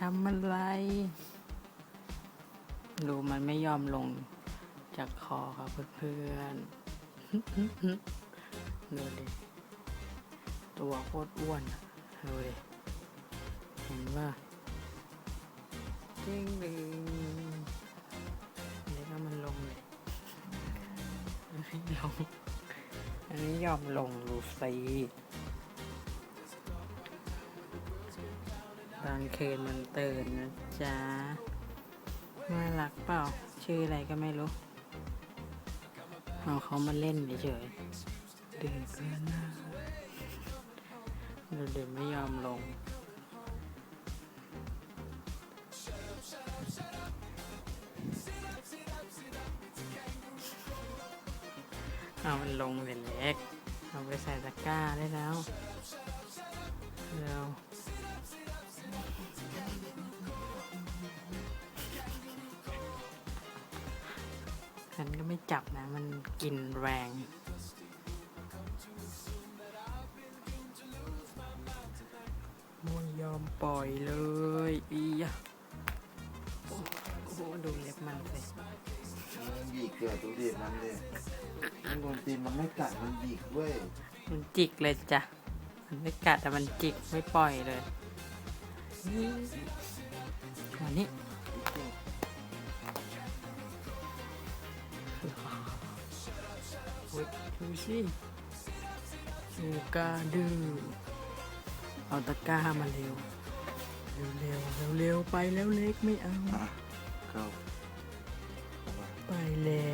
ทำอะไร ดูมันไม่ยอมลงจากคอครับเพื่อนๆดูดิตัวโคตรอ้วนดูดิเห็นว่าจริงดึงเดี๋ยวก็มันลงเลยไม่ลงอันนี้ยอมลงดูสิ กลางคืนมันตื่นนะจ๊ะน่ารักเปล่า ชื่ออะไรก็ไม่รู้เอาเขามาเล่นเฉยๆดื้อเกินนะเดี๋ยวเดี๋ยวไม่ยอมลงเอามันลงเสร็จเล็กเอาไปใส่ตะกร้าได้แล้ว ฉันก็ไม่จับนะ มันกินแรงไม่ยอมปล่อยเลยอียะโอ้โหดูเล็บมันสิมันหยิกเกิดดูดิมันเลยมันโดนตีนมันไม่กัดมันหยิกเว้ยมันจิกเลยจ้ะ มันไม่กัดแต่มันจิกไม่ปล่อยเลยนี่มานี่ โอ๊ยดูสิชูกาดื้อเอาตะกร้ามาเร็ว เร็วเร็วเร็วเร็วๆไปแล้วเล็กไม่เอา อะเข้า ไปแล้วนะ